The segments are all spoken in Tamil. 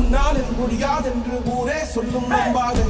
உன்னால் இது முடியாதென்று ஊரே சொல்லும் நம்பாது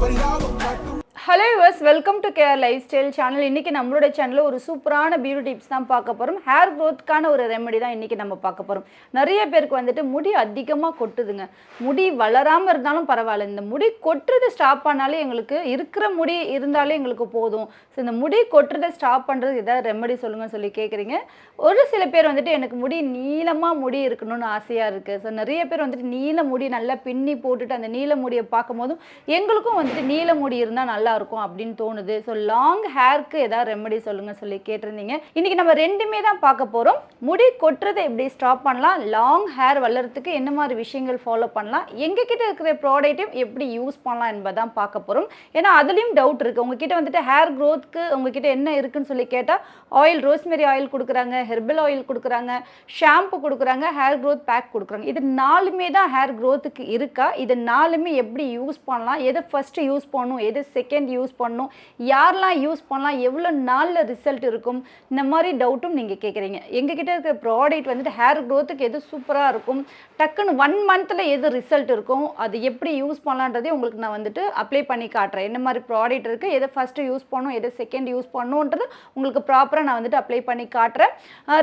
பரிதாபம் காட்டும் hello yours welcome to care lifestyle channel இன்றைக்கி நம்மளோட சேனலில் ஒரு சூப்பரான பியூட்டி டிப்ஸ் தான் பார்க்க போகிறோம் ஹேர் க்ரோத்துக்கான ஒரு ரெமெடி தான் இன்றைக்கி நம்ம பார்க்க போகிறோம் நிறைய பேருக்கு வந்துட்டு முடி அதிகமாக கொட்டுதுங்க. முடி வளராமல் இருந்தாலும் பரவாயில்ல. இந்த முடி கொட்டுறது ஸ்டாப் பண்ணாலே எங்களுக்கு இருக்கிற முடி இருந்தாலே எங்களுக்கு போதும். ஸோ இந்த முடி கொட்டுறதை ஸ்டாப் பண்ணுறது ஏதாவது ரெமெடி சொல்லுங்கன்னு சொல்லி கேட்குறீங்க ஒரு சில பேர் வந்துட்டு எனக்கு முடி நீளமாக முடி இருக்கணும்னு ஆசையாக இருக்குது ஸோ நிறைய பேர் வந்துட்டு நீல முடி நல்லா பின்னி போட்டுட்டு அந்த நீல முடியை பார்க்கும்போதும் எங்களுக்கும் வந்துட்டு நீல முடி இருந்தால் நல்லா இருக்கும் அப்படின்னு தோணுது. ஸோ லாங் ஹேர்க்கு ஏதாவது ரெமெடி சொல்லுங்க சொல்லி கேட்டிருந்தீங்க. இன்னைக்கு நம்ம ரெண்டுமே தான் பார்க்க போகிறோம் முடி கொட்டுறதை எப்படி ஸ்டாப் பண்ணலாம்? லாங் ஹேர் வளர்றதுக்கு என்ன மாதிரி விஷயங்கள் ஃபாலோ பண்ணலாம்? எங்ககிட்ட இருக்கிற ப்ராடக்ட்டையும் எப்படி யூஸ் பண்ணலாம் என்பதான் பார்க்க போகிறோம் ஏன்னா அதுலேயும் டவுட் இருக்குது உங்ககிட்ட வந்துட்டு ஹேர் க்ரோத்துக்கு உங்ககிட்ட என்ன இருக்குன்னு சொல்லி கேட்டால் ஆயில் ரோஸ்மெரி ஆயில் கொடுக்குறாங்க ஹெர்பல் ஆயில் கொடுக்குறாங்க ஷாம்பு கொடுக்குறாங்க ஹேர் க்ரோத் பேக் கொடுக்குறாங்க. இது நாலுமே தான் ஹேர் க்ரோத்துக்கு இருக்கா? இது நாலுமே எப்படி யூஸ் பண்ணலாம்? எதை ஃபஸ்ட்டு யூஸ் பண்ணணும்? எது செகண்ட் யூஸ் பண்ணணும். யாரெல்லாம் யூஸ் பண்ணலாம்? எவ்வளோ நாளில் ரிசல்ட் இருக்கும்? இந்த மாதிரி டவுட்டும் நீங்கள் கேட்குறீங்க எங்ககிட்ட இருக்கிற ப்ராடக்ட் வந்துட்டு ஹேர் க்ரோத்துக்கு எது சூப்பராக இருக்கும்? டக்குன்னு ஒன் மந்தில் எது ரிசல்ட் இருக்கும்? அது எப்படி யூஸ் பண்ணலான்றதே உங்களுக்கு நான் வந்துட்டு அப்ளை பண்ணி காட்டுறேன். என்ன மாதிரி ப்ராடக்ட் இருக்குது எதை ஃபஸ்ட்டு யூஸ் பண்ணணும்? எதை செகண்ட் யூஸ் பண்ணணுன்றது உங்களுக்கு ப்ராப்பராக நான் வந்துட்டு அப்ளை பண்ணி காட்டுறேன்.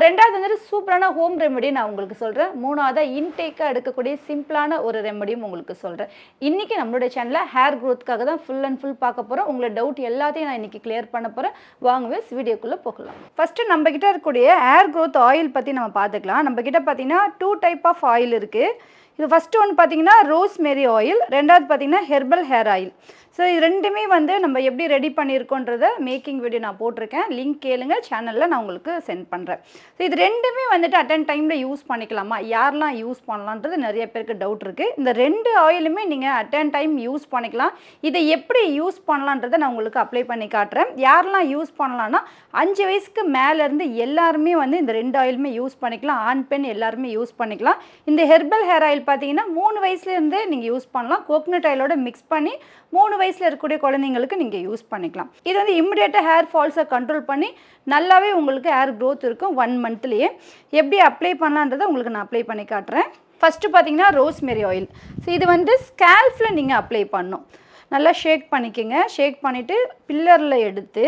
ரெண்டாவது வந்துட்டு சூப்பரான ஹோம் ரெமெடி நான் உங்களுக்கு சொல்கிறேன் மூணாவதாக இன்டேக்காக எடுக்கக்கூடிய சிம்பிளான ஒரு ரெமெடியும் உங்களுக்கு சொல்கிறேன் இன்றைக்கி நம்மளுடைய சேனலில் ஹேர் க்ரோத்துக்காக தான் ஃபுல் அண்ட் ஃபுல் பார்க்க போகிறோம் உங்களோட டவுட் எல்லாத்தையும் நான் இன்றைக்கி கிளியர் பண்ண போகிறேன் வாங்கவே வீடியோக்குள்ளே போகலாம். ஃபஸ்ட்டு நம்ம கிட்ட இருக்கக்கூடிய ஏர் க்ரோத் ஆயில் பற்றி நம்ம பார்த்துக்கலாம். நம்ம கிட்ட பார்த்தீங்கன்னா டூ டைப் ஆஃப் ஆயில் இருக்குது இது ஃபஸ்ட்டு ஒன்று பார்த்தீங்கன்னா ரோஸ்மெரி ஆயில் ரெண்டாவது பார்த்தீங்கன்னா ஹெர்பல் ஹேர் ஆயில் ஸோ இது ரெண்டுமே வந்து நம்ம எப்படி ரெடி பண்ணியிருக்கோன்றத மேக்கிங் வீடியோ நான் போட்டிருக்கேன். லிங்க் கேளுங்க சேனலில் நான் உங்களுக்கு சென்ட் பண்ணுறேன் ஸோ இது ரெண்டுமே வந்துட்டு அட்டன் டைமில் யூஸ் பண்ணிக்கலாமா? யாரெல்லாம் யூஸ் பண்ணலான்றது நிறைய பேருக்கு டவுட் இருக்குது இந்த ரெண்டு ஆயிலுமே நீங்கள் அட்டன் டைம் யூஸ் பண்ணிக்கலாம். இதை எப்படி யூஸ் பண்ணலான்றதை நான் உங்களுக்கு அப்ளை பண்ணி காட்டுறேன். யாரெல்லாம் யூஸ் பண்ணலான்னா அஞ்சு வயசுக்கு மேலேருந்து எல்லாருமே வந்து இந்த ரெண்டு ஆயிலுமே யூஸ் பண்ணிக்கலாம். ஆண் பெண் எல்லாருமே யூஸ் பண்ணிக்கலாம். இந்த ஹெர்பல் ஹேர் ஆயில் பார்த்தீங்கன்னா மூணு வயசுலேருந்தே நீங்கள் யூஸ் பண்ணலாம். கோகனட் ஆயிலோட மிக்ஸ் பண்ணி மூணு வயசில் இருக்கக்கூடிய குழந்தைங்களுக்கு நீங்கள் யூஸ் பண்ணிக்கலாம். இது வந்து இம்மிடியேட்டாக ஹேர் ஃபால்ஸை கண்ட்ரோல் பண்ணி நல்லாவே உங்களுக்கு ஹேர் க்ரோத் இருக்கும் ஒன் மந்த்லேயே. எப்படி அப்ளை பண்ணலான்றதை உங்களுக்கு நான் அப்ளை பண்ணி காட்டுறேன். ஃபஸ்ட்டு பார்த்தீங்கன்னா ரோஸ்மெரி ஆயில். ஸோ இது வந்து ஸ்கேல்ஃபில் நீங்கள் அப்ளை பண்ணும். நல்லா ஷேக் பண்ணிக்கோங்க. ஷேக் பண்ணிவிட்டு பில்லரில் எடுத்து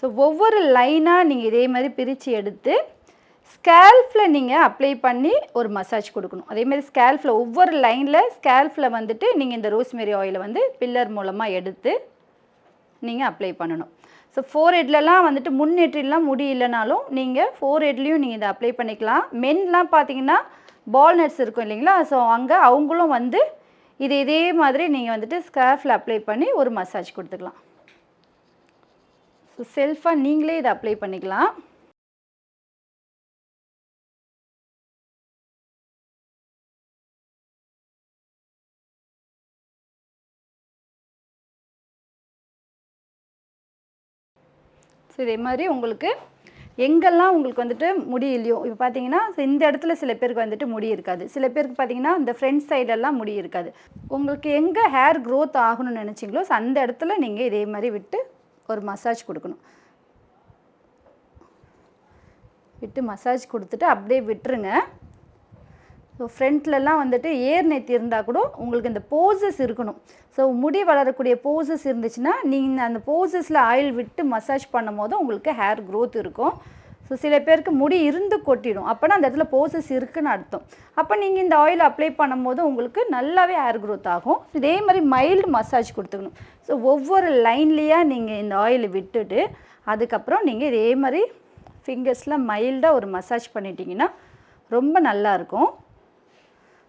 ஸோ ஒவ்வொரு லைனாக நீங்கள் இதே மாதிரி பிரித்து எடுத்து ஸ்கேல்ஃபில் நீங்கள் அப்ளை பண்ணி ஒரு மசாஜ் கொடுக்கணும். அதேமாதிரி ஸ்கேல்ஃபில் ஒவ்வொரு லைனில் ஸ்கேல்ஃபில் வந்துட்டு நீங்கள் இந்த ரோஸ்மெரி ஆயிலை வந்து பில்லர் மூலமாக எடுத்து நீங்கள் அப்ளை பண்ணணும். ஸோ ஃபோர் ஹெட்லலாம் வந்துட்டு முன் நெற்றிலாம் முடி இல்லைனாலும் நீங்கள் ஃபோர் ஹெட்லேயும் நீங்கள் இதை அப்ளை பண்ணிக்கலாம். மென்லாம் பார்த்தீங்கன்னா பால் நட்ஸ் இருக்கும் இல்லைங்களா? ஸோ அங்கே அவங்களும் வந்து இது இதே மாதிரி நீங்கள் வந்துட்டு ஸ்கேஃபில் அப்ளை பண்ணி ஒரு மசாஜ் கொடுத்துக்கலாம். ஸோ செல்ஃபாக நீங்களே இதை அப்ளை பண்ணிக்கலாம். ஸோ இதே மாதிரி உங்களுக்கு எங்கெல்லாம் உங்களுக்கு வந்துட்டு முடி இல்லையோ இப்போ பார்த்தீங்கன்னா இந்த இடத்துல சில பேருக்கு வந்துட்டு முடி இருக்காது. சில பேருக்கு பார்த்தீங்கன்னா இந்த ஃப்ரண்ட் சைடெல்லாம் முடி இருக்காது. உங்களுக்கு எங்கே ஹேர் க்ரோத் ஆகணும்னு நினச்சிங்களோ அந்த இடத்துல நீங்கள் இதே மாதிரி விட்டு ஒரு மசாஜ் கொடுக்கணும். விட்டு மசாஜ் கொடுத்துட்டு அப்படியே விட்டுருங்க. ஸோ ஃப்ரண்ட்லலாம் வந்துட்டு ஏர் நெத்தி இருந்தால் கூட உங்களுக்கு இந்த போசஸ் இருக்கணும். ஸோ முடி வளரக்கூடிய போசஸ் இருந்துச்சுன்னா நீங்கள் அந்த போசஸில் ஆயில் விட்டு மசாஜ் பண்ணும் போது உங்களுக்கு ஹேர் க்ரோத் இருக்கும். ஸோ சில பேருக்கு முடி இருந்து கொட்டிடும். அப்போனா அந்த இடத்துல போசஸ் இருக்குன்னு அர்த்தம். அப்போ நீங்கள் இந்த ஆயில் அப்ளை பண்ணும்போது உங்களுக்கு நல்லாவே ஹேர் க்ரோத் ஆகும். இதே மாதிரி மைல்டு மசாஜ் கொடுத்துக்கணும். ஸோ ஒவ்வொரு லைன்லேயாக நீங்கள் இந்த ஆயில் விட்டுட்டு அதுக்கப்புறம் நீங்கள் இதே மாதிரி ஃபிங்கர்ஸில் மைல்டாக ஒரு மசாஜ் பண்ணிட்டீங்கன்னா ரொம்ப நல்லா இருக்கும்.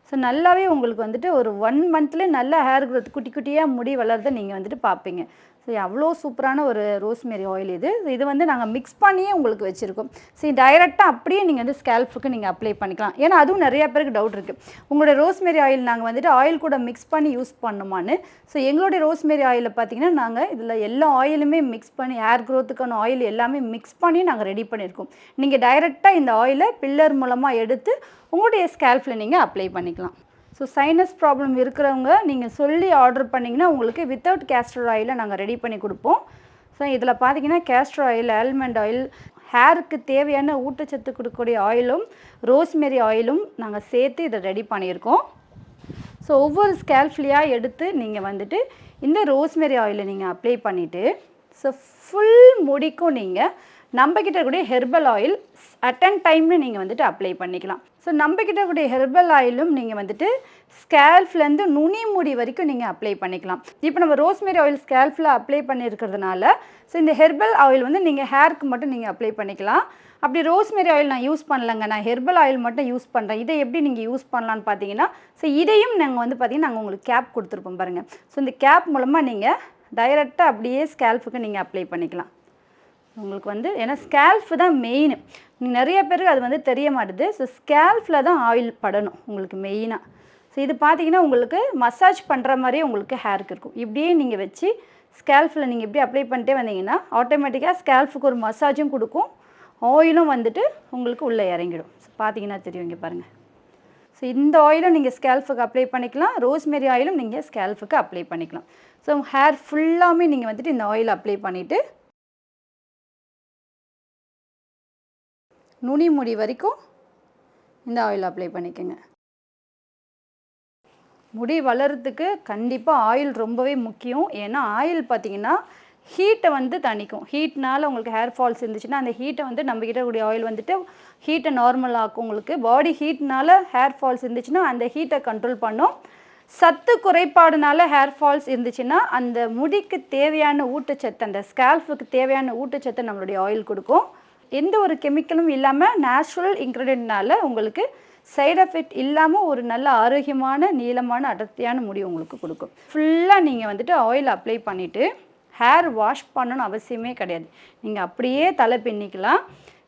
ஸோ நல்லாவே உங்களுக்கு வந்துட்டு ஒரு ஒன் மந்த்லேயே நல்லா ஹேர் க்ரோத் குட்டி குட்டியாக முடி வளர்றதை நீங்கள் வந்துட்டு பார்ப்பீங்க. ஸோ அவ்வளோ சூப்பரான ஒரு ரோஸ்மெரி ஆயில் இது. இது வந்து நாங்கள் மிக்ஸ் பண்ணியே உங்களுக்கு வச்சுருக்கோம். சரி டைரெக்டாக அப்படியே நீங்கள் வந்து ஸ்கேல்ஃபுக்கு நீங்கள் அப்ளை பண்ணிக்கலாம். ஏன்னா அதுவும் நிறையா பேருக்கு டவுட் இருக்குது உங்களுடைய ரோஸ்மெரி ஆயில் நாங்கள் வந்துட்டு ஆயில் கூட மிக்ஸ் பண்ணி யூஸ் பண்ணுமான்னு. ஸோ எங்களுடைய ரோஸ்மெரி ஆயிலில் பார்த்தீங்கன்னா நாங்கள் இதில் எல்லா ஆயிலுமே மிக்ஸ் பண்ணி ஹேர் க்ரோத்துக்கான ஆயில் எல்லாமே மிக்ஸ் பண்ணி நாங்கள் ரெடி பண்ணியிருக்கோம் நீங்கள் டைரெக்டாக இந்த ஆயிலை பில்லர் மூலமாக எடுத்து உங்களுடைய ஸ்கேல்ஃபில் நீங்கள் அப்ளை பண்ணிக்கலாம். ஸோ சைனஸ் ப்ராப்ளம் இருக்கிறவங்க நீங்கள் சொல்லி ஆர்டர் பண்ணிங்கன்னா உங்களுக்கு வித்தவுட் கேஸ்டர் ஆயிலை நாங்கள் ரெடி பண்ணி கொடுப்போம். ஸோ இதில் பார்த்தீங்கன்னா கேஸ்டர் ஆயில் ஆல்மண்ட் ஆயில் ஹேருக்கு தேவையான ஊட்டச்சத்து கொடுக்கக்கூடிய ஆயிலும் ரோஸ்மெரி ஆயிலும் நாங்கள் சேர்த்து இதை ரெடி பண்ணியிருக்கோம். ஸோ ஒவ்வொரு ஸ்கேல்ஃப்லியாக எடுத்து நீங்கள் வந்துட்டு இந்த ரோஸ்மெரி ஆயிலை நீங்கள் அப்ளை பண்ணிவிட்டு ஸோ ஃபுல் முடிக்கும் நீங்கள் நம்மக்கிட்ட இருக்கக்கூடிய ஹெர்பல் ஆயில் அட் அண்ட் டைம்னு நீங்கள் வந்துட்டு அப்ளை பண்ணிக்கலாம். ஸோ நம்மக்கிட்ட இருக்கக்கூடிய ஹெர்பல் ஆயிலும் நீங்கள் வந்துட்டு ஸ்கேல்ஃப்லேருந்து நுனி முடி வரைக்கும் நீங்கள் அப்ளை பண்ணிக்கலாம். இப்போ நம்ம ரோஸ்மெரி ஆயில் ஸ்கேல்ஃபில் அப்ளை பண்ணியிருக்கிறதுனால ஸோ இந்த ஹெர்பல் ஆயில் வந்து நீங்கள் ஹேருக்கு மட்டும் நீங்கள் அப்ளை பண்ணிக்கலாம். அப்படி ரோஸ்மெரி ஆயில் நான் யூஸ் பண்ணலங்க. நான் ஹெர்பல் ஆயில் மட்டும் யூஸ் பண்ணுறேன் இதை எப்படி நீங்கள் யூஸ் பண்ணலான்னு பார்த்தீங்கன்னா ஸோ இதையும் நாங்கள் வந்து பார்த்தீங்கன்னா நாங்கள் உங்களுக்கு கேப் கொடுத்துருப்போம் பாருங்கள் ஸோ இந்த கேப் மூலமாக நீங்கள் டைரெக்டாக அப்படியே ஸ்கேல்ஃபுக்கு நீங்கள் அப்ளை பண்ணிக்கலாம். உங்களுக்கு வந்து ஏன்னா ஸ்கேல்ஃப் தான் மெயின் நிறைய பேருக்கு அது வந்து தெரிய மாட்டுது. ஸோ ஸ்கேல்ஃபில் தான் ஆயில் படணும் உங்களுக்கு மெயினாக ஸோ இது பார்த்தீங்கன்னா உங்களுக்கு மசாஜ் பண்ணுற மாதிரியே உங்களுக்கு ஹேருக்கு இருக்கும். இப்படியே நீங்கள் வச்சு ஸ்கேல்ஃபில் நீங்கள் இப்படி அப்ளை பண்ணிட்டே வந்தீங்கன்னா ஆட்டோமேட்டிக்காக ஸ்கேல்ஃபுக்கு ஒரு மசாஜும் கொடுக்கும். ஆயிலும் வந்துட்டு உங்களுக்கு உள்ளே இறங்கிடும். ஸோ பார்த்தீங்கன்னா தெரியும் இங்கே பாருங்கள் ஸோ இந்த ஆயிலும் நீங்கள் ஸ்கேல்ஃபுக்கு அப்ளை பண்ணிக்கலாம். ரோஸ்மெரி ஆயிலும் நீங்கள் ஸ்கேல்ஃபுக்கு அப்ளை பண்ணிக்கலாம். ஸோ ஹேர் ஃபுல்லாமே நீங்கள் வந்துட்டு இந்த ஆயில் அப்ளை பண்ணிவிட்டு நுனி முடி வரைக்கும் இந்த ஆயில் அப்ளை பண்ணிக்கோங்க. முடி வளர்கிறதுக்கு கண்டிப்பாக ஆயில் ரொம்பவே முக்கியம். ஏன்னா ஆயில் பார்த்தீங்கன்னா ஹீட்டை வந்து தணிக்கும். ஹீட்னால உங்களுக்கு ஹேர் ஃபால்ஸ் இருந்துச்சுன்னா அந்த ஹீட்டை வந்து நம்ம கூடிய ஆயில் வந்துட்டு ஹீட்டை நார்மல் ஆக்கும் உங்களுக்கு. பாடி ஹீட்னால ஹேர் ஃபால்ஸ் இருந்துச்சுன்னா அந்த ஹீட்டை கண்ட்ரோல் பண்ணும். சத்து குறைபாடுனால ஹேர் ஃபால்ஸ் இருந்துச்சுன்னா அந்த முடிக்கு தேவையான ஊட்டச்சத்து அந்த ஸ்கேல்ஃபுக்கு தேவையான ஊட்டச்சத்தை நம்மளுடைய ஆயில் கொடுக்கும். எந்த ஒரு கெமிக்கலும் இல்லாமல் நேச்சுரல் இன்க்ரீடியன்ட்னால உங்களுக்கு சைடு எஃபெக்ட் இல்லாமல் ஒரு நல்ல ஆரோக்கியமான நீளமான அடர்த்தியான முடி உங்களுக்கு கொடுக்கும். ஃபுல்லாக நீங்கள் வந்துட்டு ஆயில் அப்ளை பண்ணிவிட்டு ஹேர் வாஷ் பண்ணணும்னு அவசியமே கிடையாது. நீங்கள் அப்படியே தலை பின்னிக்கலாம்.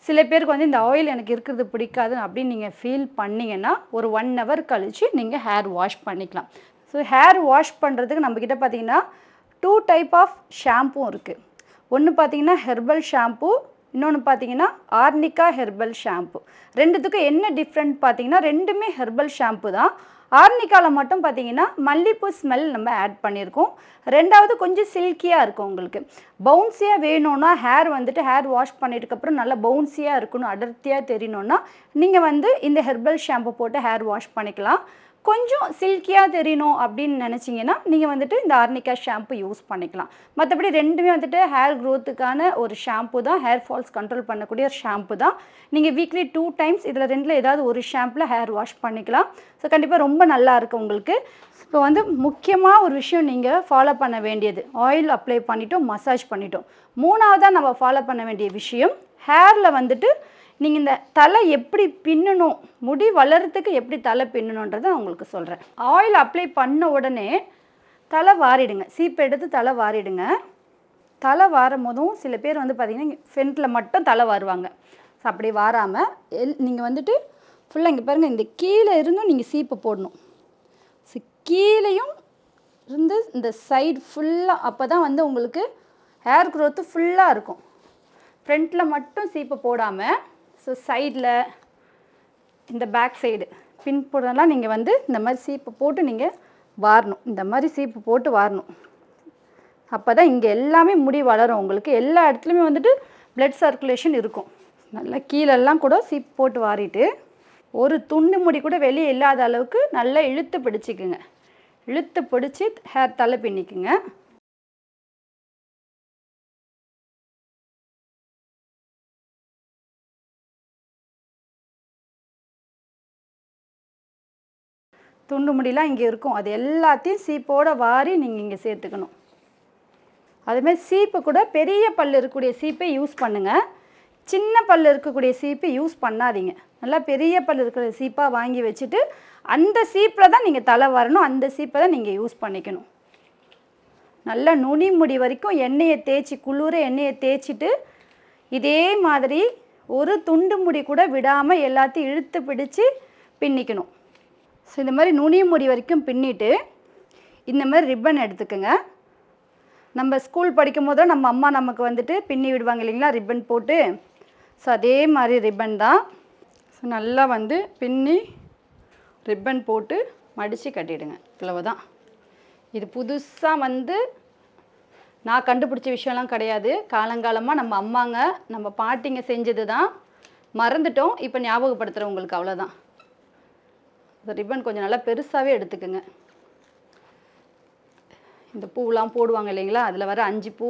சில பேருக்கு வந்து இந்த ஆயில் எனக்கு இருக்கிறது பிடிக்காது அப்படின்னு நீங்கள் ஃபீல் பண்ணீங்கன்னா ஒரு ஒன் ஹவர் கழித்து நீங்கள் ஹேர் வாஷ் பண்ணிக்கலாம். ஸோ ஹேர் வாஷ் பண்ணுறதுக்கு நம்மக்கிட்ட பார்த்தீங்கன்னா டூ டைப் ஆஃப் ஷாம்பும் இருக்குது ஒன்று பார்த்தீங்கன்னா ஹெர்பல் ஷாம்பு இன்னொன்று பார்த்தீங்கன்னா ஆர்னிகா ஹெர்பல் ஷாம்பு ரெண்டுத்துக்கும் என்ன டிஃப்ரெண்ட் பார்த்தீங்கன்னா ரெண்டுமே ஹெர்பல் ஷாம்பு தான். ஆர்னிக்காவில் மட்டும் பார்த்தீங்கன்னா மல்லிப்பூ ஸ்மெல் நம்ம ஆட் பண்ணியிருக்கோம். ரெண்டாவது கொஞ்சம் சில்கியாக இருக்கும் உங்களுக்கு. பவுன்ஸியாக வேணும்னா ஹேர் வந்துட்டு ஹேர் வாஷ் பண்ணிட்டுக்கப்புறம் நல்லா பவுன்ஸியாக இருக்கணும் அடர்த்தியாக தெரியணும்னா நீங்கள் வந்து இந்த ஹெர்பல் ஷாம்பு போட்டு ஹேர் வாஷ் பண்ணிக்கலாம். கொஞ்சம் சில்கியாக தெரியணும் அப்படின்னு நினச்சிங்கன்னா நீங்கள் வந்துட்டு இந்த ஆர்னிகா ஷாம்பு யூஸ் பண்ணிக்கலாம். மற்றபடி ரெண்டுமே வந்துட்டு ஹேர் க்ரோத்துக்கான ஒரு ஷாம்பு தான் ஹேர் ஃபால்ஸ் கண்ட்ரோல் பண்ணக்கூடிய ஒரு ஷாம்பு தான். நீங்கள் வீக்லி டூ டைம்ஸ் இதில் ரெண்டில் ஏதாவது ஒரு ஷாம்பில் ஹேர் வாஷ் பண்ணிக்கலாம். ஸோ கண்டிப்பாக ரொம்ப நல்லா இருக்கும் உங்களுக்கு. இப்போ வந்து முக்கியமாக ஒரு விஷயம் நீங்கள் ஃபாலோ பண்ண வேண்டியது ஆயில் அப்ளை பண்ணிட்டோம் மசாஜ் பண்ணிட்டோம். மூணாவதாக நம்ம ஃபாலோ பண்ண வேண்டிய விஷயம் ஹேரில் வந்துட்டு நீங்கள் இந்த தலை எப்படி பின்னணும் முடி வளர்கிறதுக்கு எப்படி தலை பின்னணுன்றதை நான் உங்களுக்கு சொல்கிறேன் ஆயில் அப்ளை பண்ண உடனே தலை வாரிடுங்க. சீப்பு எடுத்து தலை வாரிடுங்க. தலை வாரும் போதும் சில பேர் வந்து பார்த்திங்கன்னா ஃப்ரண்ட்டில் மட்டும் தலை வாருவாங்க. ஸோ அப்படி வாராமல் எல் நீங்கள் வந்துட்டு ஃபுல்லாக இங்கே பாருங்கள் இந்த கீழே இருந்தும் நீங்கள் சீப்பு போடணும். ஸோ கீழேயும் இருந்து இந்த சைடு ஃபுல்லாக அப்போ தான் வந்து உங்களுக்கு ஹேர் க்ரோத்து ஃபுல்லாக இருக்கும். ஃப்ரண்ட்டில் மட்டும் சீப்பு போடாமல் ஸோ சைடில் இந்த பேக் சைடு பின்புறம்லாம் நீங்கள் வந்து இந்த மாதிரி சீப்பு போட்டு நீங்கள் வாரணும். இந்த மாதிரி சீப்பு போட்டு வாரணும். அப்போ தான் இங்கே எல்லாமே முடி வளரும் உங்களுக்கு. எல்லா இடத்துலையுமே வந்துட்டு பிளட் சர்க்குலேஷன் இருக்கும். நல்லா கீழெல்லாம் கூட சீப்பு போட்டு வாரிட்டு ஒரு துண்டு முடி கூட வெளியே இல்லாத அளவுக்கு நல்லா இழுத்து பிடிச்சிக்குங்க. இழுத்து பிடிச்சி ஹேர் தலை பின்னிக்குங்க. துண்டு முடிலாம் இங்கே இருக்கும். அது எல்லாத்தையும் சீப்போடு வாரி நீங்கள் இங்கே சேர்த்துக்கணும். அதுமாதிரி சீப்பு கூட பெரிய பல் இருக்கக்கூடிய சீப்பை யூஸ் பண்ணுங்கள் சின்ன பல் இருக்கக்கூடிய சீப்பு யூஸ் பண்ணாதீங்க. நல்லா பெரிய பல் இருக்கிற சீப்பாக வாங்கி வச்சுட்டு அந்த சீப்பில் தான் நீங்கள் தலை வரணும். அந்த சீப்பை தான் நீங்கள் யூஸ் பண்ணிக்கணும். நல்லா நுனி முடி வரைக்கும் எண்ணெயை தேய்ச்சி குளிர எண்ணெயை தேய்ச்சிட்டு இதே மாதிரி ஒரு துண்டு முடி கூட விடாமல் எல்லாத்தையும் இழுத்து பிடிச்சி பின்னிக்கணும். ஸோ இந்த மாதிரி நுனி முடி வரைக்கும் பின்னிட்டு இந்த மாதிரி ரிப்பன் எடுத்துக்கோங்க. நம்ம ஸ்கூல் படிக்கும் போதும் நம்ம அம்மா நமக்கு வந்துட்டு பின்னி விடுவாங்க இல்லைங்களா ரிப்பன் போட்டு. ஸோ அதே மாதிரி ரிப்பன் தான். ஸோ நல்லா வந்து பின்னி ரிப்பன் போட்டு மடித்து கட்டிடுங்க. இவ்வளவுதான். இது புதுசாக வந்து நான் கண்டுபிடிச்ச விஷயம்லாம் கிடையாது. காலங்காலமாக நம்ம அம்மாங்க நம்ம பாட்டிங்க செஞ்சது தான் மறந்துட்டோம். இப்போ ஞாபகப்படுத்துகிறேன் உங்களுக்கு அவ்வளோதான் ரிப்பன் கொஞ்சம் நல்லா பெருசாகவே எடுத்துக்கோங்க. இந்த பூவெலாம் போடுவாங்க இல்லைங்களா? அதில் வர அஞ்சு பூ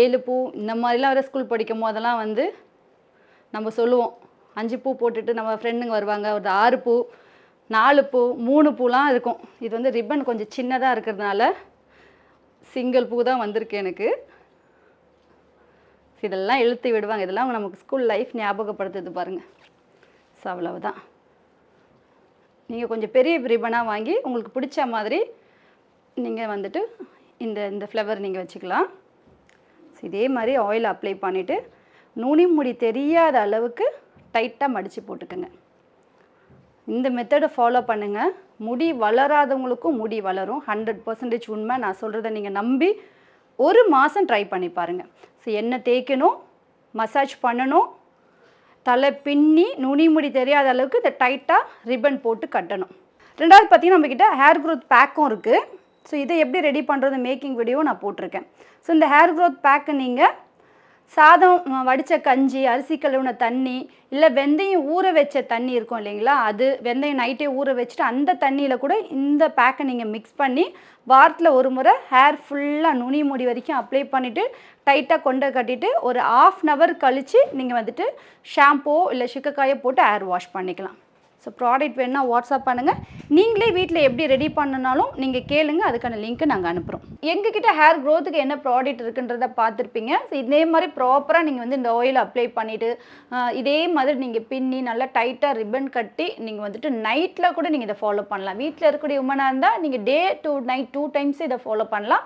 ஏழு பூ இந்த மாதிரிலாம் வர ஸ்கூல் படிக்கும் போதெல்லாம் வந்து நம்ம சொல்லுவோம். அஞ்சு பூ போட்டுட்டு நம்ம ஃப்ரெண்டுங்க வருவாங்க. ஒரு ஆறு பூ நாலு பூ மூணு பூலாம் இருக்கும். இது வந்து ரிப்பன் கொஞ்சம் சின்னதாக இருக்கிறதுனால சிங்கிள் பூ தான் வந்திருக்கு எனக்கு. இதெல்லாம் இழுத்து விடுவாங்க. இதெல்லாம் நமக்கு ஸ்கூல் லைஃப் ஞாபகப்படுத்துது பாருங்கள் ஸோ அவ்வளவுதான். நீங்கள் கொஞ்சம் பெரிய ரிப்பனாக வாங்கி உங்களுக்கு பிடிச்ச மாதிரி நீங்கள் வந்துட்டு இந்த இந்த ஃப்ளவர் நீங்கள் வச்சுக்கலாம். ஸோ இதே மாதிரி ஆயில் அப்ளை பண்ணிவிட்டு நுனி முடி தெரியாத அளவுக்கு டைட்டாக மடித்து போட்டுக்கோங்க. இந்த மெத்தடை ஃபாலோ பண்ணுங்கள் முடி வளராதவங்களுக்கும் முடி வளரும். ஹண்ட்ரட் பர்சன்டேஜ் உண்மை. நான் சொல்கிறத நீங்கள் நம்பி ஒரு மாதம் ட்ரை பண்ணி பாருங்கள் ஸோ எண்ணெய் தேய்க்கணும்? மசாஜ் பண்ணணும். தலை பின்னி நுனி முடி தெரியாத அளவுக்கு இதை டைட்டாக ரிப்பன் போட்டு கட்டணும். ரெண்டாவது பார்த்தீங்கன்னா நம்மக்கிட்ட ஹேர் க்ரோத் பேக்கும் இருக்குது ஸோ இதை எப்படி ரெடி பண்ணுறது மேக்கிங் வீடியோ நான் போட்டிருக்கேன். ஸோ இந்த ஹேர் க்ரோத் பேக்கை நீங்கள் சாதம் வடித்த கஞ்சி அரிசி கழுவுன தண்ணி இல்லை வெந்தயம் ஊற வச்ச தண்ணி இருக்கும் இல்லைங்களா? அது வெந்தயம் நைட்டே ஊற வச்சுட்டு அந்த தண்ணியில் கூட இந்த பேக்கை நீங்கள் மிக்ஸ் பண்ணி வாரத்தில் ஒரு முறை ஹேர் ஃபுல்லாக நுனி முடி வரைக்கும் அப்ளை பண்ணிவிட்டு டைட்டாக கொண்டை கட்டிட்டு ஒரு ஆஃப் அன் ஹவர் கழித்து நீங்கள் வந்துட்டு ஷாம்போ இல்லை சிக்கக்காயோ போட்டு ஹேர் வாஷ் பண்ணிக்கலாம். ஸோ ப்ராடக்ட் வேணுன்னா வாட்ஸ்அப் பண்ணுங்கள் நீங்களே வீட்டில் எப்படி ரெடி பண்ணனாலும் நீங்கள் கேளுங்க அதுக்கான லிங்க்கு நாங்கள் அனுப்புகிறோம் எங்ககிட்ட ஹேர் க்ரோத்துக்கு என்ன ப்ராடக்ட் இருக்குன்றத பார்த்துருப்பீங்க. ஸோ இதே மாதிரி ப்ராப்பராக நீங்கள் வந்து இந்த ஆயில் அப்ளை பண்ணிவிட்டு இதே மாதிரி நீங்கள் பின்னி நல்லா டைட்டாக ரிப்பன் கட்டி நீங்கள் வந்துட்டு நைட்டில் கூட நீங்கள் இதை ஃபாலோ பண்ணலாம். வீட்டில் இருக்கக்கூடிய உமனாக இருந்தால் நீங்கள் day to night two times இதை ஃபாலோ பண்ணலாம்.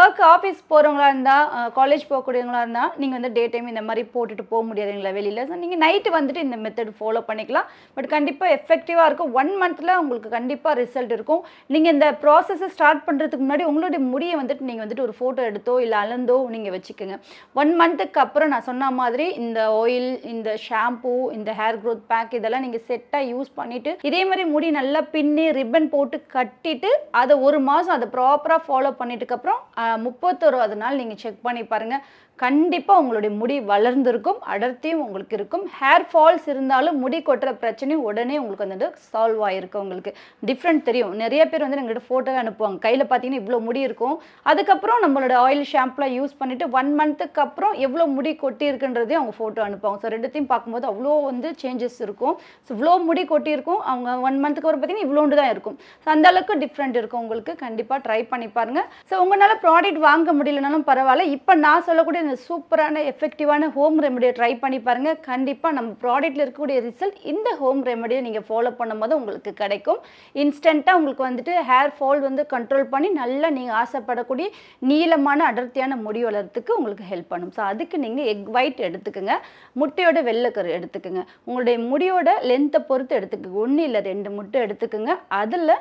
ஒர்க் ஆஃபீஸ் போகிறவங்களா இருந்தால் காலேஜ் போகக்கூடியவங்களா இருந்தால் நீங்கள் வந்து டே டைம் இந்த மாதிரி போட்டுட்டு போக முடியாதுங்களா வெளியில். ஸோ நீங்கள் நைட்டு வந்துட்டு இந்த மெத்தட் ஃபாலோ பண்ணிக்கலாம். பட் கண்டிப்பாக கண்டிப்பாக எஃபெக்டிவாக இருக்கும். ஒன் மந்தில் உங்களுக்கு கண்டிப்பாக ரிசல்ட் இருக்கும். நீங்கள் இந்த ப்ராசஸை ஸ்டார்ட் பண்ணுறதுக்கு முன்னாடி உங்களுடைய முடியை வந்துட்டு நீங்கள் வந்துட்டு ஒரு ஃபோட்டோ எடுத்தோ இல்லை அளந்தோ நீங்கள் வச்சுக்கோங்க. ஒன் மந்த்துக்கு அப்புறம் நான் சொன்ன மாதிரி இந்த ஆயில் இந்த ஷாம்பூ இந்த ஹேர் க்ரோத் பேக் இதெல்லாம் நீங்கள் செட்டாக யூஸ் பண்ணிவிட்டு இதே மாதிரி முடி நல்லா பின்னி ரிப்பன் போட்டு கட்டிட்டு அதை ஒரு மாதம் அதை ப்ராப்பராக ஃபாலோ பண்ணிட்டுக்கப்புறம் முப்பத்தொருவது நாள் நீங்கள் செக் பண்ணி பாருங்கள் கண்டிப்பாக உங்களுடைய முடி வளர்ந்திருக்கும் அடர்த்தியும் உங்களுக்கு இருக்கும். ஹேர் ஃபால்ஸ் இருந்தாலும் முடி கொட்டுற பிரச்சனையும் உடனே உங்களுக்கு வந்துட்டு சால்வ் ஆகிருக்கு உங்களுக்கு. டிஃப்ரெண்ட் தெரியும். நிறைய பேர் வந்து எங்கள்கிட்ட ஃபோட்டோவை அனுப்புவாங்க. கையில் பார்த்தீங்கன்னா இவ்வளோ முடி இருக்கும். அதுக்கப்புறம் நம்மளோட ஆயில் ஷாம்புலாம் யூஸ் பண்ணிவிட்டு ஒன் மந்த்துக்கு அப்புறம் எவ்வளோ முடி கொட்டி இருக்குன்றதையும் அவங்க ஃபோட்டோ அனுப்புவாங்க. ஸோ ரெண்டுத்தையும் பார்க்கும்போது அவ்வளோ வந்து சேஞ்சஸ் இருக்கும். ஸோ இவ்வளோ முடி கொட்டியிருக்கும். அவங்க ஒன் மந்த்துக்கு அப்புறம் பார்த்தீங்கன்னா இவ்வளோண்டு தான் இருக்கும். ஸோ அந்த அளவுக்கு டிஃப்ரெண்ட் இருக்கும் உங்களுக்கு. கண்டிப்பாக ட்ரை பண்ணி பாருங்கள் ஸோ உங்களால் ப்ராடக்ட் வாங்க முடியலனாலும் பரவாயில்ல. இப்போ நான் சொல்லக்கூடிய இந்த சூப்பரான எஃபெக்டிவான ஹோம் ரெமடியை ட்ரை பண்ணி பாருங்கள் கண்டிப்பாக நம்ம ப்ராடக்ட்டில் இருக்கக்கூடிய ரிசல்ட் இந்த ஹோம் ரெமடியை நீங்கள் ஃபாலோ பண்ணும்போது உங்களுக்கு கிடைக்கும். இன்ஸ்டண்ட்டாக உங்களுக்கு வந்துட்டு ஹேர் ஃபால் வந்து கண்ட்ரோல் பண்ணி நல்லா நீங்கள் ஆசைப்படக்கூடிய நீளமான அடர்த்தியான முடி வளர்றதுக்கு உங்களுக்கு ஹெல்ப் பண்ணும். ஸோ அதுக்கு நீங்கள் எக் ஒயிட் எடுத்துக்கோங்க. முட்டையோட வெள்ளைக்கரு எடுத்துக்கோங்க. உங்களுடைய முடியோட லென்த்தை பொறுத்து எடுத்துக்கோங்க. ஒன்று இல்லை ரெண்டு முட்டை எடுத்துக்கோங்க. அதில்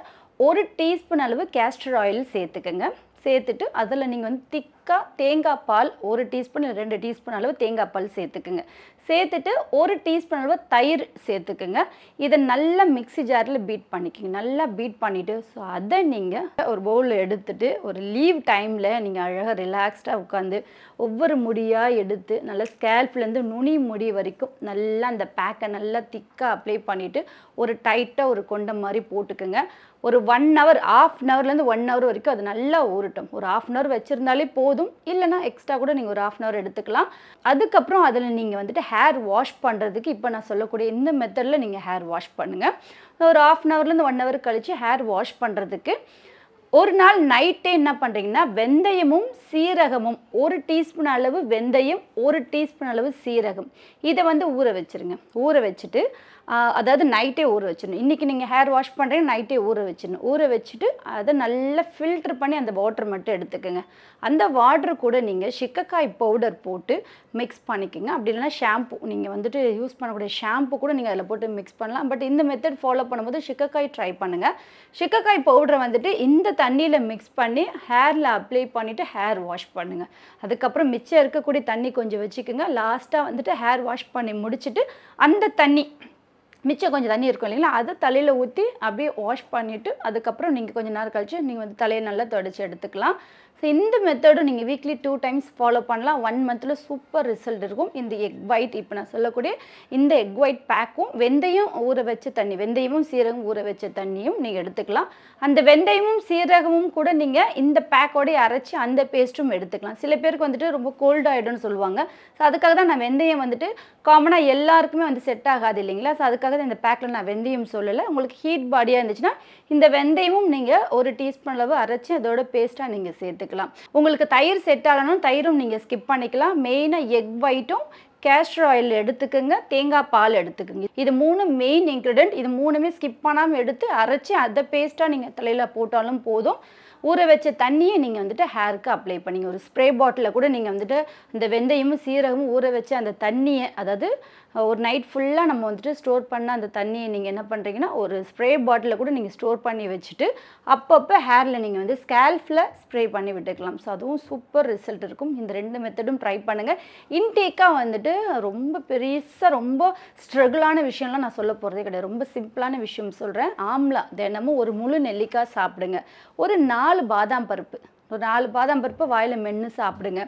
ஒரு டீஸ்பூன் அளவு கேஸ்டர் ஆயில் சேர்த்துக்கோங்க. சேர்த்துட்டு அதில் நீங்கள் வந்து திக்காக தேங்காய் பால் ஒரு டீஸ்பூன் இல்லை ரெண்டு டீஸ்பூன் அளவு தேங்காய் பால் சேர்த்துக்குங்க. சேர்த்துட்டு ஒரு டீஸ்பூன் அளவு தயிர் சேர்த்துக்குங்க. இதை நல்லா மிக்ஸி ஜாரில் பீட் பண்ணிக்கோங்க. நல்லா பீட் பண்ணிவிட்டு ஸோ அதை நீங்கள் ஒரு பவுலில் எடுத்துட்டு ஒரு லீவ் டைமில் நீங்கள் அழகாக ரிலாக்ஸ்டாக உட்காந்து ஒவ்வொரு முடியாக எடுத்து நல்லா ஸ்கேல்ப்லேருந்து நுனி முடி வரைக்கும் நல்லா அந்த பேக்கை நல்லா திக்காக அப்ளை பண்ணிவிட்டு ஒரு டைட்டாக ஒரு கொண்ட மாதிரி போட்டுக்குங்க. ஒரு ஒன் ஹவர் ஆஃப் அன் ஹவர்லேருந்து ஒன் ஹவர் வரைக்கும் அது நல்லா ஊறட்டும். ஒரு ஆஃப் அன் ஹவர் வச்சுருந்தாலே போதும். இல்லைனா எக்ஸ்ட்ரா கூட நீங்கள் ஒரு ஆஃப் அன் ஹவர் எடுத்துக்கலாம். அதுக்கப்புறம் அதில் நீங்கள் வந்துட்டு ஹேர் வாஷ் பண்ணுறதுக்கு இப்போ நான் சொல்லக்கூடிய இந்த மெத்தடில் நீங்கள் ஹேர் வாஷ் பண்ணுங்கள் ஒரு ஆஃப் அன் ஹவர்லேருந்து ஒன் ஹவர் கழித்து ஹேர் வாஷ் பண்ணுறதுக்கு ஒரு நாள் நைட்டே என்ன பண்ணுறீங்கன்னா வெந்தயமும் சீரகமும் ஒரு டீஸ்பூன் அளவு வெந்தயம் ஒரு டீஸ்பூன் அளவு சீரகம். இதை வந்து ஊற வச்சிருங்க. ஊற வச்சுட்டு அதாவது நைட்டே ஊற வச்சிடணும். இன்றைக்கி நீங்கள் ஹேர் வாஷ் பண்ணுறீங்க நைட்டே ஊற வச்சிடணும். ஊற வச்சுட்டு அதை நல்லா ஃபில்டர் பண்ணி அந்த வாட்டர் மட்டும் எடுத்துக்கோங்க. அந்த வாட்டர் கூட நீங்கள் சிக்கக்காய் பவுடர் போட்டு மிக்ஸ் பண்ணிக்கோங்க. அப்படி இல்லைன்னா ஷாம்பு நீங்கள் வந்துட்டு யூஸ் பண்ணக்கூடிய ஷாம்பு கூட நீங்கள் அதில் போட்டு மிக்ஸ் பண்ணலாம். பட் இந்த மெத்தட் ஃபாலோ பண்ணும்போது சிக்கக்காய் ட்ரை பண்ணுங்கள் சிக்கக்காய் பவுடரை வந்துட்டு இந்த தண்ணியில் மிக்ஸ் பண்ணி ஹேரில் அப்ளை பண்ணிவிட்டு ஹேர் வாஷ் பண்ணுங்கள் அதுக்கப்புறம் மிச்சம் இருக்கக்கூடிய தண்ணி கொஞ்சம் வச்சுக்கோங்க. லாஸ்ட்டாக வந்துட்டு ஹேர் வாஷ் பண்ணி முடிச்சுட்டு அந்த தண்ணி மிச்சம் கொஞ்சம் தண்ணி இருக்கும் இல்லைங்களா? அதை தலையில் ஊற்றி அப்படியே வாஷ் பண்ணிவிட்டு அதுக்கப்புறம் நீங்கள் கொஞ்சம் நேரம் கழித்து நீங்கள் வந்து தலையை நல்லா தொடச்சி எடுத்துக்கலாம். ஸோ இந்த மெத்தடும் நீங்கள் வீக்லி டூ டைம்ஸ் ஃபாலோ பண்ணலாம். ஒன் மந்தில் சூப்பர் ரிசல்ட் இருக்கும். இந்த எக் ஒயிட் இப்போ நான் சொல்லக்கூடிய இந்த எக் ஒயிட் பேக்கும் வெந்தயம் ஊற வச்ச தண்ணி வெந்தயமும் சீரகம் ஊற வச்ச தண்ணியும் நீங்கள் எடுத்துக்கலாம். அந்த வெந்தயமும் சீரகமும் கூட நீங்கள் இந்த பேக்கோடய அரைச்சி அந்த பேஸ்ட்டும் எடுத்துக்கலாம். சில பேருக்கு வந்துட்டு ரொம்ப கோல்ட் ஆகிடும்னு சொல்லுவாங்க. ஸோ அதுக்காக தான் நான் வெந்தயம் வந்துட்டு காமனாக எல்லாருக்குமே வந்து செட் ஆகாது இல்லைங்களா? ஸோ அதுக்காக தான் இந்த பேக்கில் நான் வெந்தயம் சொல்லலை. உங்களுக்கு ஹீட் பாடியாக இருந்துச்சுன்னா இந்த வெந்தயமும் நீங்கள் ஒரு டீஸ்பூன் அளவு அரைச்சி அதோட பேஸ்ட்டாக நீங்கள் சேர்த்துக்கலாம் உங்களுக்கு தயிர் செட் ஆகணும் தயிரும் நீங்கள் ஸ்கிப் பண்ணிக்கலாம். மெயினாக எக் ஒயிட்டும் கேஸ்டர் ஆயில் எடுத்துக்கோங்க தேங்காய் பால் எடுத்துக்கோங்க. இது மூணு மெயின் இன்க்ரீடியன்ட் இது மூணுமே ஸ்கிப் பண்ணாமல் எடுத்து அரைச்சி அதை பேஸ்ட்டாக நீங்கள் தலையில் போட்டாலும் போதும். ஊற வச்ச தண்ணியை நீங்கள் வந்துட்டு ஹேருக்கு அப்ளை பண்ணிங்க. ஒரு ஸ்ப்ரே பாட்டிலில் கூட நீங்கள் வந்துட்டு இந்த வெந்தயமும் சீரகமும் ஊற வச்ச அந்த தண்ணியை அதாவது ஒரு நைட் ஃபுல்லாக நம்ம வந்துட்டு ஸ்டோர் பண்ண அந்த தண்ணியை நீங்கள் என்ன பண்ணுறீங்கன்னா ஒரு ஸ்ப்ரே பாட்டிலில் கூட நீங்கள் ஸ்டோர் பண்ணி வச்சுட்டு அப்பப்போ ஹேரில் நீங்கள் வந்து ஸ்கேல்ஃபில் ஸ்ப்ரே பண்ணி விட்டுக்கலாம். ஸோ அதுவும் சூப்பர் ரிசல்ட் இருக்கும். இந்த ரெண்டு மெத்தடும் ட்ரை பண்ணுங்கள் இன்டேக்காக வந்துட்டு ரொம்ப பெருசாக ரொம்ப ஸ்ட்ரகிளான விஷயம்லாம் நான் சொல்ல போகிறதே கிடையாது. ரொம்ப சிம்பிளான விஷயம் சொல்கிறேன் ஆம்லா தினமும் ஒரு முழு நெல்லிக்காய் சாப்பிடுங்க. ஒரு நாலு பாதாம் பருப்பு. ஒரு நாலு பாதாம் பருப்பு வாயில் மென்று சாப்பிடுங்க.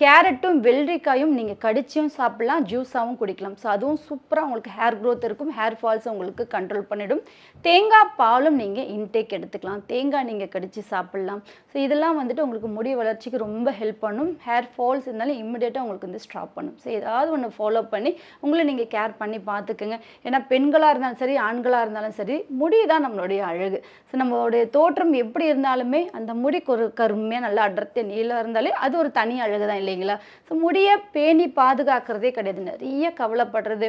கேரட்டும் வெள்ளரிக்காயும் நீங்கள் கடிச்சியும் சாப்பிட்லாம் ஜூஸாகவும் குடிக்கலாம். ஸோ அதுவும் சூப்பராக உங்களுக்கு ஹேர் க்ரோத் இருக்கும் ஹேர் ஃபால்ஸை உங்களுக்கு கண்ட்ரோல் பண்ணிடும். தேங்காய் பாலும் நீங்கள் இன்டேக் எடுத்துக்கலாம். தேங்காய் நீங்கள் கடித்து சாப்பிட்லாம். ஸோ இதெல்லாம் வந்துட்டு உங்களுக்கு முடி வளர்ச்சிக்கு ரொம்ப ஹெல்ப் பண்ணும். ஹேர் ஃபால்ஸ் இருந்தாலும் இம்மிடியேட்டாக உங்களுக்கு வந்து ஸ்டாப் பண்ணும். ஸோ ஏதாவது ஒன்று ஃபாலோ பண்ணி உங்களை நீங்கள் கேர் பண்ணி பார்த்துக்குங்க. ஏன்னா பெண்களாக இருந்தாலும் சரி ஆண்களாக இருந்தாலும் சரி முடி தான் நம்மளுடைய அழகு. ஸோ நம்மளுடைய தோற்றம் எப்படி இருந்தாலுமே அந்த முடி ஒரு கருமையாக நல்லா அடர்த்திய நீளம் இருந்தாலே அது ஒரு தனி அழகு தான் இல்லைங்களா? ஸோ முடியை பேணி பாதுகாக்கிறதே கிடையாது. நிறைய கவலைப்படுறது.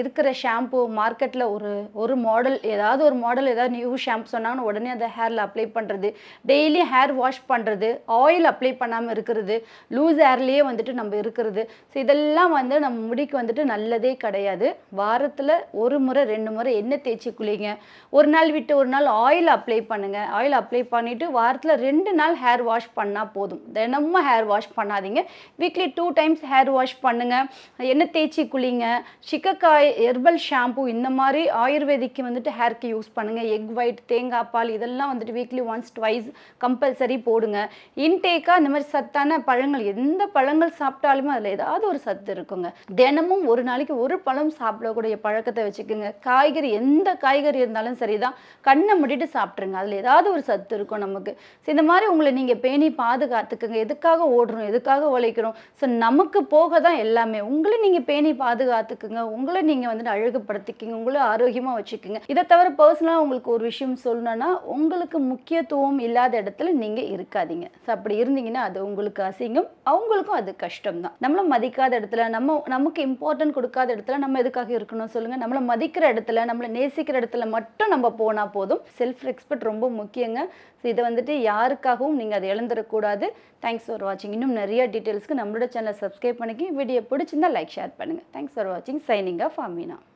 இருக்கிற ஷாம்பு மார்க்கெட்டில் ஒரு ஒரு மாடல் ஏதாவது ஒரு மாடல் ஏதாவது நியூ ஷாம்பு சொன்னாங்கன்னா உடனே அதை ஹேரில் அப்ளை பண்ணுறது டெய்லி ஹேர் வாஷ் பண்ணுறது ஆயில் அப்ளை பண்ணாமல் இருக்கிறது. லூஸ் ஹேர்லேயே வந்துட்டு நம்ம இருக்கிறது. ஸோ இதெல்லாம் வந்து நம்ம முடிக்கு வந்துட்டு நல்லதே கிடையாது. வாரத்தில் ஒரு முறை ரெண்டு முறை எண்ணெய் தேய்ச்சி குளிங்க. ஒரு நாள் விட்டு ஒரு நாள் ஆயில் அப்ளை பண்ணுங்கள் ஆயில் அப்ளை பண்ணிவிட்டு வாரத்தில் ரெண்டு நாள் ஹேர் வாஷ் பண்ணால் போதும். தினமும் ஹேர் வாஷ் பண்ணாதீங்க. Weekly two times hair wash பண்ணுங்கள் எண்ணெய் தேய்ச்சி குளிங்க. சிக்கக்காய் ஹெர்பல் ஷாம்பு இந்த மாதிரி ஆயுர்வேதிக்கு வந்துட்டு ஹேர்க்கு யூஸ் பண்ணுங்கள் எக் ஒயிட் தேங்காய் பால் இதெல்லாம் வந்துட்டு வீக்லி ஒன்ஸ் ட்வைஸ் கம்பல்சரி போடுங்க. இன்டேக்காக இந்த மாதிரி சத்தான பழங்கள் எந்த பழங்கள் சாப்பிட்டாலுமே அதில் ஏதாவது ஒரு சத்து இருக்குங்க. தினமும் ஒரு நாளைக்கு ஒரு பழம் சாப்பிடக்கூடிய பழக்கத்தை வச்சுக்கோங்க. காய்கறி எந்த காய்கறி இருந்தாலும் சரிதான். கண்ணை மூடிட்டு சாப்பிட்ருங்க அதில் ஏதாவது ஒரு சத்து இருக்கும் நமக்கு. இந்த மாதிரி உங்களை நீங்கள் பேணி பாதுகாத்துக்குங்க. எதுக்காக ஓடுறோம்? எதுக்காக உழைக்கிறோம் ஸோ நமக்கு போக தான் எல்லாமே. உங்களை நீங்கள் பேணி பாதுகாத்துக்குங்க. உங்களை நீங்கள் வந்துட்டு அழகுபடுத்திக்கிங்க. உங்களை ஆரோக்கியமாக வச்சுக்கோங்க. இதை தவிர பர்சனலாக உங்களுக்கு ஒரு விஷயம் சொல்லணும்னா உங்களுக்கு முக்கியத்துவம் இல்லாத இடத்துல நீங்கள் இருக்காதீங்க. ஸோ அப்படி இருந்தீங்கன்னா அது உங்களுக்கு அசிங்கம். அவங்களுக்கும் அது கஷ்டம் தான் நம்மளை மதிக்காத இடத்துல நம்ம நமக்கு இம்பார்ட்டன்ட் கொடுக்காத இடத்துல நம்ம எதுக்காக இருக்கணும் சொல்லுங்கள் நம்மளை மதிக்கிற இடத்துல நம்மளை நேசிக்கிற இடத்துல மட்டும் நம்ம போனால் போதும். செல்ஃப் ரெஸ்பெக்ட் ரொம்ப முக்கியங்க. ஸோ இதை வந்துட்டு யாருக்காகவும் நீங்கள் அதை இழந்துடக்கூடாது. தேங்க்ஸ் ஃபார் வாட்சிங் இன்னும் நிறைய டீட்டெயில்ஸ்க்கு நம்மளோட சேனலை சப்ஸ்கிரைப் பண்ணிக்கி வீடியோ பிடிச்சிருந்தால் லைக் ஷேர் பண்ணுங்கள் தேங்க்ஸ் ஃபார் வாட்சிங் சைனிங் ஆஃப் அமீனா